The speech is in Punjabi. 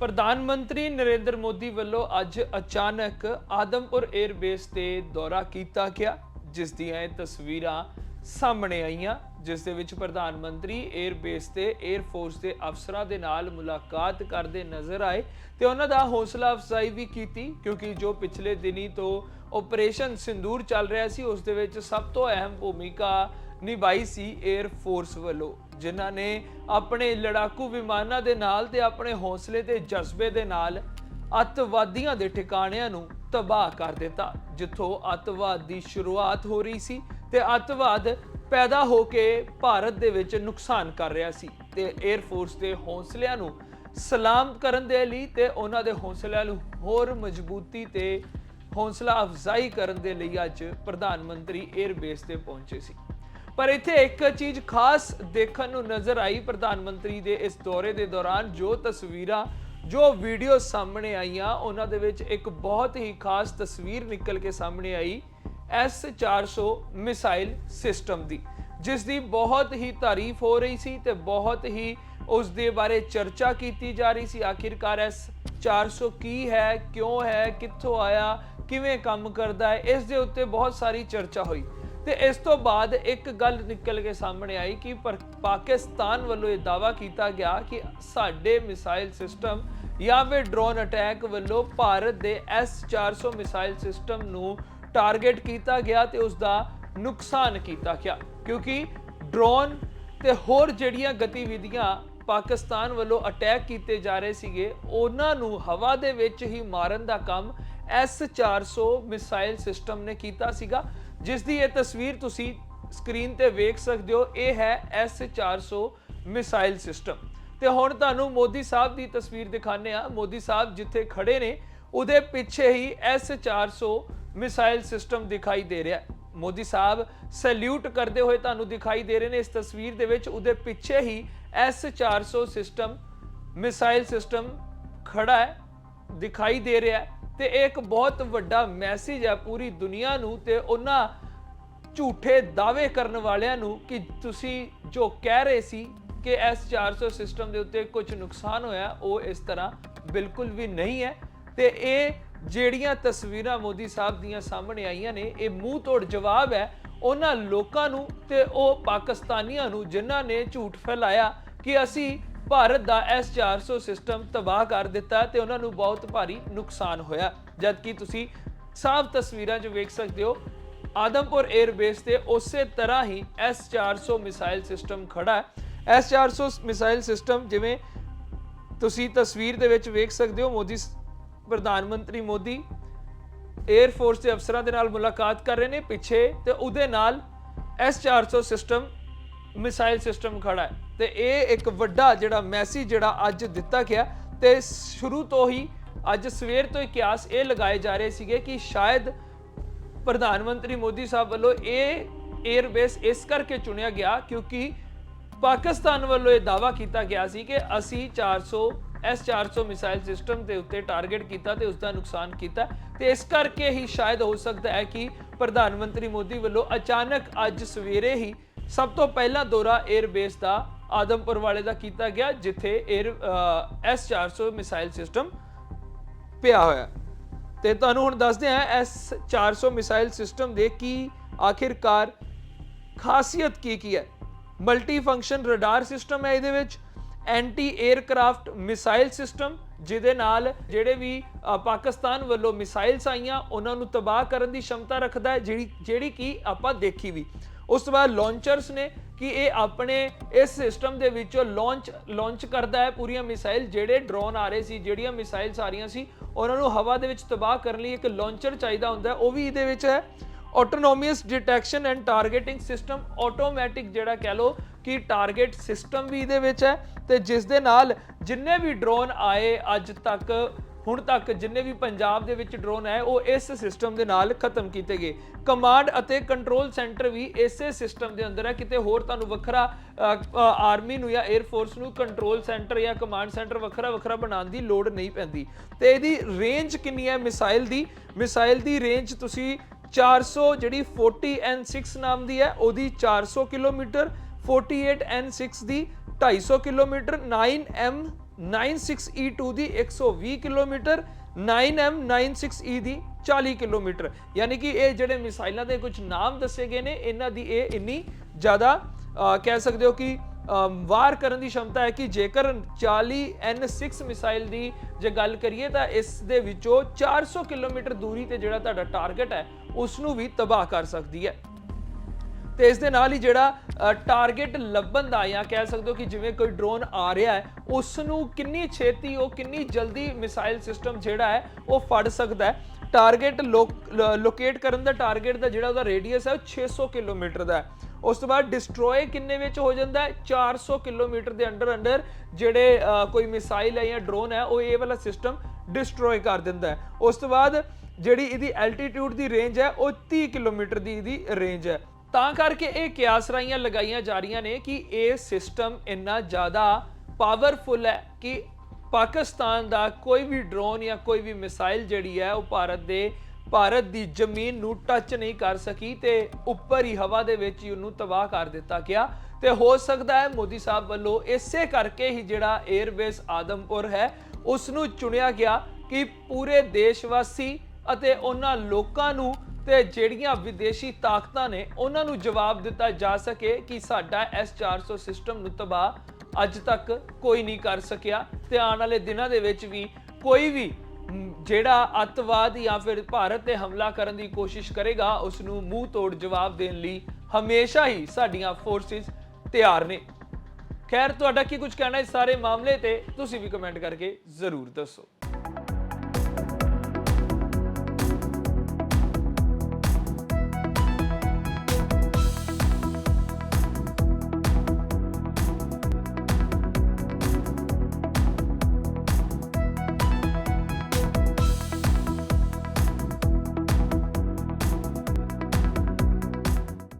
ਪ੍ਰਧਾਨ ਮੰਤਰੀ ਨਰਿੰਦਰ ਮੋਦੀ ਵੱਲੋਂ ਅੱਜ ਅਚਾਨਕ ਆਦਮਪੁਰ 에ਅਰਬੇਸ ਤੇ ਦੌਰਾ ਕੀਤਾ ਗਿਆ, ਜਿਸ ਦੀਆਂ ਇਹ ਤਸਵੀਰਾਂ ਸਾਹਮਣੇ ਆਈਆਂ, ਜਿਸ ਦੇ ਵਿੱਚ ਪ੍ਰਧਾਨ ਮੰਤਰੀ 에ਅਰਬੇਸ ਤੇ 에ਅਰ ਫੋਰਸ ਦੇ ਅਫਸਰਾਂ ਦੇ ਨਾਲ ਮੁਲਾਕਾਤ ਕਰਦੇ ਨਜ਼ਰ ਆਏ ਤੇ ਉਹਨਾਂ ਦਾ ਹੌਸਲਾ ਅਫਜ਼ਾਈ ਵੀ ਕੀਤੀ, ਕਿਉਂਕਿ ਜੋ ਪਿਛਲੇ ਦਿਨੀ ਤੋਂ ਆਪਰੇਸ਼ਨ ਸਿੰਦੂਰ ਚੱਲ ਰਿਹਾ ਸੀ, ਉਸ ਦੇ ਵਿੱਚ ਸਭ ਤੋਂ ਅਹਿਮ ਭੂਮਿਕਾ ਨਿਭਾਈ ਸੀ 에ਅਰ ਫੋਰਸ ਵੱਲੋਂ। ਜਿਨ੍ਹਾਂ ਨੇ ਆਪਣੇ ਲੜਾਕੂ ਵਿਮਾਨਾਂ ਦੇ ਨਾਲ ਤੇ ਆਪਣੇ ਹੌਸਲੇ ਤੇ ਜਜ਼ਬੇ ਦੇ ਨਾਲ ਅੱਤਵਾਦੀਆਂ ਦੇ ਟਿਕਾਣਿਆਂ ਨੂੰ ਤਬਾਹ ਕਰ ਦਿੱਤਾ, ਜਿੱਥੋਂ ਅੱਤਵਾਦ ਦੀ ਸ਼ੁਰੂਆਤ ਹੋ ਰਹੀ ਸੀ ਤੇ ਅੱਤਵਾਦ ਪੈਦਾ ਹੋ ਕੇ ਭਾਰਤ ਦੇ ਵਿੱਚ ਨੁਕਸਾਨ ਕਰ ਰਿਹਾ ਸੀ ਤੇ 에ਅਰ ਫੋਰਸ ਦੇ ਹੌਸਲਿਆਂ ਨੂੰ ਸਲਾਮ ਕਰਨ ਦੇ ਲਈ ਤੇ ਉਹਨਾਂ ਦੇ ਹੌਸਲਿਆਂ ਨੂੰ ਹੋਰ ਮਜ਼ਬੂਤੀ ਤੇ ਹੌਸਲਾ ਅਫਜ਼ਾਈ ਕਰਨ ਦੇ ਲਈ ਅੱਜ ਪ੍ਰਧਾਨ ਮੰਤਰੀ 에ਅਰ ਬੇਸ ਤੇ ਪਹੁੰਚੇ ਸੀ। ਪਰ ਇੱਥੇ ਇੱਕ ਚੀਜ਼ ਖਾਸ ਦੇਖਣ ਨੂੰ ਨਜ਼ਰ ਆਈ ਪ੍ਰਧਾਨ ਮੰਤਰੀ ਦੇ ਇਸ ਦੌਰੇ ਦੇ ਦੌਰਾਨ, ਜੋ ਤਸਵੀਰਾਂ, ਜੋ ਵੀਡੀਓ ਸਾਹਮਣੇ ਆਈਆਂ, ਉਹਨਾਂ ਦੇ ਵਿੱਚ ਇੱਕ ਬਹੁਤ ਹੀ ਖਾਸ ਤਸਵੀਰ ਨਿਕਲ ਕੇ ਸਾਹਮਣੇ ਆਈ S400 ਮਿਸਾਈਲ ਸਿਸਟਮ ਦੀ, ਜਿਸ ਦੀ ਬਹੁਤ ਹੀ ਤਾਰੀਫ ਹੋ ਰਹੀ ਸੀ ਤੇ ਬਹੁਤ ਹੀ ਉਸ ਦੇ ਬਾਰੇ ਚਰਚਾ ਕੀਤੀ ਜਾ ਰਹੀ ਸੀ। ਆਖਿਰਕਾਰ S400 ਕੀ ਹੈ, ਕਿਉਂ ਹੈ, ਕਿੱਥੋਂ ਆਇਆ, ਕਿਵੇਂ ਕੰਮ ਕਰਦਾ ਹੈ, ਇਸ ਦੇ ਉੱਤੇ ਬਹੁਤ ਸਾਰੀ ਚਰਚਾ ਹੋਈ। ਤੇ ਇਸ ਤੋਂ ਬਾਅਦ ਇੱਕ ਗੱਲ ਨਿਕਲ ਕੇ ਸਾਹਮਣੇ ਆਈ ਕਿ ਪਰ- ਪਾਕਿਸਤਾਨ ਵੱਲੋਂ ਇਹ ਦਾਵਾ ਕੀਤਾ ਗਿਆ ਕਿ ਸਾਡੇ ਮਿਸਾਈਲ ਸਿਸਟਮ ਜਾਂ ਫਿਰ ਡਰੋਨ ਅਟੈਕ ਵੱਲੋਂ ਭਾਰਤ ਦੇ S400 ਮਿਸਾਈਲ ਸਿਸਟਮ ਨੂੰ ਟਾਰਗੇਟ ਕੀਤਾ ਗਿਆ ਤੇ ਉਸ ਦਾ ਨੁਕਸਾਨ ਕੀਤਾ ਗਿਆ। ਕਿਉਂਕਿ ਡਰੋਨ ਤੇ ਹੋਰ ਜਿਹੜੀਆਂ ਗਤੀਵਿਧੀਆਂ ਪਾਕਿਸਤਾਨ ਵੱਲੋਂ ਅਟੈਕ ਕੀਤੇ ਜਾ ਰਹੇ ਸੀਗੇ, ਉਹਨਾਂ ਨੂੰ ਹਵਾ ਦੇ ਵਿੱਚ ਹੀ ਮਾਰਨ ਦਾ ਕੰਮ S400 ਮਿਸਾਈਲ ਸਿਸਟਮ ਨੇ ਕੀਤਾ ਸੀਗਾ। ਜਿਸ ਦੀ ਇਹ ਤਸਵੀਰ ਤੁਸੀਂ ਸਕਰੀਨ ਤੇ ਵੇਖ ਸਕਦੇ ਹੋ, ਇਹ ਹੈ S400 ਮਿਸਾਈਲ ਸਿਸਟਮ। ਤੇ ਹੁਣ ਤੁਹਾਨੂੰ ਮੋਦੀ ਸਾਹਿਬ ਦੀ ਤਸਵੀਰ ਦਿਖਾਣੇ ਆ ਮੋਦੀ ਸਾਹਿਬ ਜਿੱਥੇ ਖੜੇ ਨੇ, ਉਹਦੇ ਪਿੱਛੇ ਹੀ S400 ਮਿਸਾਈਲ ਸਿਸਟਮ ਦਿਖਾਈ ਦੇ ਰਿਹਾ ਮੋਦੀ ਸਾਹਿਬ ਸੈਲੂਟ ਕਰਦੇ ਹੋਏ ਤੁਹਾਨੂੰ ਦਿਖਾਈ ਦੇ ਰਹੇ ਨੇ। ਇਸ ਤਸਵੀਰ ਦੇ ਵਿੱਚ ਉਹਦੇ ਪਿੱਛੇ ਹੀ S400 ਸਿਸਟਮ, ਮਿਸਾਈਲ ਸਿਸਟਮ ਖੜਾ ਹੈ, ਦਿਖਾਈ ਦੇ ਰਿਹਾ ਹੈ। ਤੇ ਇਹ ਇੱਕ ਬਹੁਤ ਵੱਡਾ ਮੈਸੇਜ ਹੈ ਪੂਰੀ ਦੁਨੀਆ ਨੂੰ ਤੇ ਉਹਨਾਂ ਝੂਠੇ ਦਾਅਵੇ ਕਰਨ ਵਾਲਿਆਂ ਨੂੰ ਕਿ ਤੁਸੀਂ ਜੋ ਕਹਿ ਰਹੇ ਸੀ ਕਿ S400 ਸਿਸਟਮ ਦੇ ਉੱਤੇ ਕੁਝ ਨੁਕਸਾਨ ਹੋਇਆ, ਉਹ ਇਸ ਤਰ੍ਹਾਂ ਬਿਲਕੁਲ ਵੀ ਨਹੀਂ ਹੈ। ਤੇ ਇਹ ਜਿਹੜੀਆਂ ਤਸਵੀਰਾਂ ਮੋਦੀ ਸਾਹਿਬ ਦੀਆਂ ਸਾਹਮਣੇ ਆਈਆਂ ਨੇ, ਇਹ ਮੂੰਹ ਤੋੜ ਜਵਾਬ ਹੈ ਉਹਨਾਂ ਲੋਕਾਂ ਨੂੰ ਤੇ ਉਹ ਪਾਕਿਸਤਾਨੀਆਂ ਨੂੰ ਜਿਨ੍ਹਾਂ ਨੇ ਝੂਠ ਫੈਲਾਇਆ ਕਿ ਅਸੀਂ ਭਾਰਤ ਦਾ S400 ਸਿਸਟਮ ਤਬਾਹ ਕਰ ਦਿੱਤਾ ਤੇ ਉਹਨਾਂ ਨੂੰ ਬਹੁਤ ਭਾਰੀ ਨੁਕਸਾਨ ਹੋਇਆ। ਜਦਕਿ ਤੁਸੀਂ ਸਾਫ਼ ਤਸਵੀਰਾਂ 'ਚ ਵੇਖ ਸਕਦੇ ਹੋ, ਆਦਮਪੁਰ 에ਅਰਬੇਸ ਤੇ ਉਸੇ ਤਰ੍ਹਾਂ ਹੀ S400 ਮਿਸਾਈਲ ਸਿਸਟਮ ਖੜਾ ਹੈ। S400 ਮਿਸਾਈਲ ਸਿਸਟਮ ਜਿਵੇਂ ਤੁਸੀਂ ਤਸਵੀਰ ਦੇ ਵਿੱਚ ਵੇਖ ਸਕਦੇ ਹੋ, ਮੋਦੀ ਸ- ਪ੍ਰਧਾਨ ਮੰਤਰੀ ਮੋਦੀ 에ਅਰ ਫੋਰਸ ਦੇ ਅਫਸਰਾਂ ਦੇ ਨਾਲ ਮੁਲਾਕਾਤ ਕਰ ਰਹੇ ਨੇ ਪਿੱਛੇ ਤੇ ਉਹਦੇ ਨਾਲ S400 ਸਿਸਟਮ ਮਿਸਾਈਲ ਸਿਸਟਮ ਖੜਾ ਹੈ। ਤੇ ਇਹ ਇੱਕ ਵੱਡਾ ਜਿਹੜਾ ਮੈਸੇਜ ਜਿਹੜਾ ਅੱਜ ਦਿੱਤਾ ਗਿਆ ਤੇ ਸ਼ੁਰੂ ਤੋਂ ਹੀ ਅੱਜ ਸਵੇਰ ਤੋਂ ਹੀ ਕਿਆਸ ਇਹ ਲਗਾਏ ਜਾ ਰਹੇ ਸੀਗੇ ਕਿ ਸ਼ਾਇਦ ਪ੍ਰਧਾਨ ਮੰਤਰੀ ਮੋਦੀ ਸਾਹਿਬ ਵੱਲੋਂ ਇਹ 에ਅਰਬੇਸ ਇਸ ਕਰਕੇ ਚੁਣਿਆ ਗਿਆ ਕਿਉਂਕਿ ਪਾਕਿਸਤਾਨ ਵੱਲੋਂ ਇਹ ਦਾਵਾ ਕੀਤਾ ਗਿਆ ਸੀ ਕਿ ਅਸੀਂ 400 S400 ਮਿਸਾਈਲ ਸਿਸਟਮ ਦੇ ਉੱਤੇ ਟਾਰਗੇਟ ਕੀਤਾ ਤੇ ਉਸ ਦਾ ਨੁਕਸਾਨ ਕੀਤਾ ਤੇ ਇਸ ਕਰਕੇ ਹੀ ਸ਼ਾਇਦ ਹੋ ਸਕਦਾ ਹੈ ਕਿ ਪ੍ਰਧਾਨ ਮੰਤਰੀ ਮੋਦੀ ਵੱਲੋਂ ਅਚਾਨਕ ਅੱਜ ਸਵੇਰੇ ਹੀ ਸਭ ਤੋਂ ਪਹਿਲਾ ਦੌਰਾ 에ਅਰਬੇਸ ਦਾ ਆਦਮਪੁਰ ਵਾਲੇ ਦਾ ਕੀਤਾ ਗਿਆ, ਜਿੱਥੇ 에ਅਰ S400 ਮਿਸਾਈਲ ਸਿਸਟਮ ਪਿਆ ਹੋਇਆ। ਤੇ ਤੁਹਾਨੂੰ ਹੁਣ ਦੱਸਦੇ ਹਾਂ S400 ਮਿਸਾਈਲ ਸਿਸਟਮ ਦੇ ਕੀ ਆਖਿਰਕਾਰ ਖਾਸੀਅਤ ਕੀ ਕੀ ਹੈ। ਮਲਟੀ ਫੰਕਸ਼ਨ ਰਡਾਰ ਸਿਸਟਮ ਹੈ ਇਹਦੇ ਵਿੱਚ ਐਂਟੀ 에ਅਰਕ੍ਰਾਫਟ ਮਿਸਾਈਲ ਸਿਸਟਮ ਜਿਹਦੇ ਨਾਲ ਜਿਹੜੇ ਵੀ ਪਾਕਿਸਤਾਨ ਵੱਲੋਂ ਮਿਸਾਈਲਸ ਆਈਆਂ, ਉਹਨਾਂ ਨੂੰ ਤਬਾਹ ਕਰਨ ਦੀ ਸ਼ਮਤਾ ਰੱਖਦਾ ਹੈ, ਜਿਹੜੀ ਜਿਹੜੀ ਕਿ ਆਪਾਂ ਦੇਖੀ ਵੀ। ਉਸ ਤੋਂ ਬਾਅਦ ਲਾਂਚਰਸ ਨੇ ਕਿ ਇਹ ਆਪਣੇ ਇਸ ਸਿਸਟਮ ਦੇ ਵਿੱਚੋਂ ਲਾਂਚ ਲਾਂਚ ਕਰਦਾ ਹੈ ਪੂਰੀਆਂ ਮਿਸਾਈਲ ਜਿਹੜੇ ਡਰੋਨ ਆ ਰਹੇ ਸੀ, ਜਿਹੜੀਆਂ ਮਿਸਾਈਲਸ ਆ ਰਹੀਆਂ ਸੀ, ਉਹਨਾਂ ਨੂੰ ਹਵਾ ਦੇ ਵਿੱਚ ਤਬਾਹ ਕਰਨ ਲਈ ਇੱਕ ਲਾਂਚਰ ਚਾਹੀਦਾ ਹੁੰਦਾ ਉਹ ਵੀ ਇਹਦੇ ਵਿੱਚ ਹੈ। Autonomous detection and targeting system automatic ਜਿਹੜਾ ਕਹਿ ਲੋ ਕਿ ਟਾਰਗੇਟ ਸਿਸਟਮ ਵੀ ਇਹਦੇ ਵਿੱਚ ਹੈ ਤੇ ਜਿਸ ਦੇ ਨਾਲ ਜਿੰਨੇ ਵੀ ਡਰੋਨ ਆਏ ਅੱਜ ਤੱਕ ਹੁਣ ਤੱਕ ਜਿੰਨੇ ਵੀ ਪੰਜਾਬ ਦੇ ਵਿੱਚ ਡਰੋਨ ਹੈ, ਉਹ ਇਸ ਸਿਸਟਮ ਦੇ ਨਾਲ ਖਤਮ ਕੀਤੇ ਗਏ। ਕਮਾਂਡ ਅਤੇ ਕੰਟਰੋਲ ਸੈਂਟਰ ਵੀ ਇਸੇ ਸਿਸਟਮ ਦੇ ਅੰਦਰ ਹੈ। ਕਿਤੇ ਹੋਰ ਤੁਹਾਨੂੰ ਵੱਖਰਾ ਆਰਮੀ ਨੂੰ ਜਾਂ 에ਅਰ ਫੋਰਸ ਨੂੰ ਕੰਟਰੋਲ ਸੈਂਟਰ ਜਾਂ ਕਮਾਂਡ ਸੈਂਟਰ ਵੱਖਰਾ ਵੱਖਰਾ ਬਣਾਉਣ ਦੀ ਲੋੜ ਨਹੀਂ ਪੈਂਦੀ। ਤੇ ਇਹਦੀ ਰੇਂਜ ਕਿੰਨੀ ਹੈ ਮਿਸਾਈਲ ਦੀ? ਮਿਸਾਈਲ ਦੀ ਰੇਂਜ ਤੁਸੀਂ 400 ਜਿਹੜੀ 40N6 ਨਾਮ ਦੀ ਹੈ, ਉਹਦੀ 400 ਕਿਲੋਮੀਟਰ 48N6 ਦੀ 250 ਕਿਲੋਮੀਟਰ 9M 96E2 ਦੀ 120 ਕਿਲੋਮੀਟਰ 9M96E ਦੀ 40 ਕਿਲੋਮੀਟਰ। ਯਾਨੀ ਕਿ ਇਹ ਜਿਹੜੇ ਮਿਸਾਈਲਾਂ ਦੇ ਕੁਝ ਨਾਮ ਦੱਸੇ ਗਏ ਨੇ, ਇਹਨਾਂ ਦੀ ਇਹ ਇੰਨੀ ਜ਼ਿਆਦਾ ਕਹਿ ਸਕਦੇ ਹੋ ਕਿ ਵਾਰ ਕਰਨ ਦੀ ਸ਼ਮਤਾ ਹੈ ਕਿ ਜੇਕਰ 40 N6 ਮਿਸਾਈਲ ਦੀ ਜੇ ਗੱਲ ਕਰੀਏ ਤਾਂ ਇਸ ਦੇ ਵਿੱਚੋਂ 400 ਕਿਲੋਮੀਟਰ ਦੂਰੀ ਤੇ ਜਿਹੜਾ ਤੁਹਾਡਾ ਟਾਰਗੇਟ ਹੈ ਉਸ ਨੂੰ ਵੀ ਤਬਾਹ ਕਰ ਸਕਦੀ ਹੈ। ਤੇ ਇਸ ਦੇ ਨਾਲ ਹੀ ਜਿਹੜਾ ਟਾਰਗੇਟ ਲੱਭਣ ਦਾ ਜਾਂ ਕਹਿ ਸਕਦੇ ਹੋ ਕਿ ਜਿਵੇਂ ਕੋਈ ਡਰੋਨ ਆ ਰਿਹਾ ਹੈ ਉਸ ਨੂੰ ਕਿੰਨੀ ਛੇਤੀ ਉਹ ਕਿੰਨੀ ਜਲਦੀ ਮਿਸਾਈਲ ਸਿਸਟਮ ਜਿਹੜਾ ਹੈ, ਉਹ ਫੜ ਸਕਦਾ ਹੈ। ਟਾਰਗੇਟ ਲੋਕੇਟ ਕਰਨ ਦਾ ਟਾਰਗੇਟ ਦਾ ਜਿਹੜਾ ਉਹਦਾ ਰੇਡੀਅਸ ਹੈ, ਉਹ 600 ਕਿਲੋਮੀਟਰ ਦਾ ਹੈ। ਉਸ ਤੋਂ ਬਾਅਦ ਡਿਸਟਰੋਏ ਕਿੰਨੇ ਵਿੱਚ ਹੋ ਜਾਂਦਾ ਹੈ? 400 ਕਿਲੋਮੀਟਰ ਦੇ ਅੰਡਰ ਅੰਡਰ ਜਿਹੜੇ ਕੋਈ ਮਿਸਾਈਲ ਹੈ ਜਾਂ ਡਰੋਨ ਹੈ, ਉਹ ਇਹ ਵਾਲਾ ਸਿਸਟਮ ਡਿਸਟਰੋਏ ਕਰ ਦਿੰਦਾ ਹੈ। ਉਸ ਤੋਂ ਬਾਅਦ ਜਿਹੜੀ ਇਹਦੀ ਐਲਟੀਟਿਊਡ ਦੀ ਰੇਂਜ ਹੈ, ਉਹ 30 ਕਿਲੋਮੀਟਰ ਦੀ ਇਹਦੀ ਰੇਂਜ ਹੈ। ਤਾਂ ਕਰਕੇ ਇਹ ਕਿਆਸਰਾਈਆਂ ਲਗਾਈਆਂ ਜਾ ਰਹੀਆਂ ਨੇ ਕਿ ਇਹ ਸਿਸਟਮ ਇੰਨਾ ਜ਼ਿਆਦਾ ਪਾਵਰਫੁਲ ਹੈ ਕਿ ਪਾਕਿਸਤਾਨ ਦਾ ਕੋਈ ਵੀ ਡਰੋਨ ਜਾਂ ਕੋਈ ਵੀ ਮਿਸਾਈਲ ਜਿਹੜੀ ਹੈ ਉਹ ਭਾਰਤ ਦੇ, ਭਾਰਤ ਦੀ ਜ਼ਮੀਨ ਨੂੰ ਟੱਚ ਨਹੀਂ ਕਰ ਸਕੀ ਤੇ ਉੱਪਰ ਹੀ ਹਵਾ ਦੇ ਵਿੱਚ ਹੀ ਉਹਨੂੰ ਤਬਾਹ ਕਰ ਦਿੱਤਾ ਗਿਆ। ਤੇ ਹੋ ਸਕਦਾ ਹੈ ਮੋਦੀ ਸਾਹਿਬ ਵੱਲੋਂ ਇਸੇ ਕਰਕੇ ਹੀ ਜਿਹੜਾ 에ਅਰਬੇਸ ਆਦਮਪੁਰ ਹੈ ਉਸ ਨੂੰ ਚੁਣਿਆ ਗਿਆ ਕਿ ਪੂਰੇ ਦੇਸ਼ਵਾਸੀ ਅਤੇ ਉਹਨਾਂ ਲੋਕਾਂ ਨੂੰ ਤੇ ਜਿਹੜੀਆਂ ਵਿਦੇਸ਼ੀ ਤਾਕਤਾਂ ਨੇ, ਉਹਨਾਂ ਨੂੰ ਜਵਾਬ ਦਿੱਤਾ ਜਾ ਸਕੇ ਕਿ ਸਾਡਾ S400 ਸਿਸਟਮ ਨੂੰ ਤਬਾਹ ਅੱਜ ਤੱਕ ਕੋਈ ਨਹੀਂ ਕਰ ਸਕਿਆ ਤੇ ਆਉਣ ਵਾਲੇ ਦਿਨਾਂ ਦੇ ਵਿੱਚ ਵੀ ਕੋਈ ਵੀ ਜਿਹੜਾ ਅੱਤਵਾਦ ਜਾਂ ਫਿਰ ਭਾਰਤ ਤੇ ਹਮਲਾ ਕਰਨ ਦੀ ਕੋਸ਼ਿਸ਼ ਕਰੇਗਾ ਉਸ ਨੂੰ ਮੂੰਹ ਤੋੜ ਜਵਾਬ ਦੇਣ ਲਈ ਹਮੇਸ਼ਾ ਹੀ ਸਾਡੀਆਂ ਫੋਰਸਿਸ ਤਿਆਰ ਨੇ। ਖੈਰ, ਤੁਹਾਡਾ ਕੀ ਕੁਝ ਕਹਿਣਾ ਇਸ ਸਾਰੇ ਮਾਮਲੇ ਤੇ? ਤੁਸੀਂ ਵੀ ਕਮੈਂਟ ਕਰਕੇ ਜ਼ਰੂਰ ਦੱਸੋ।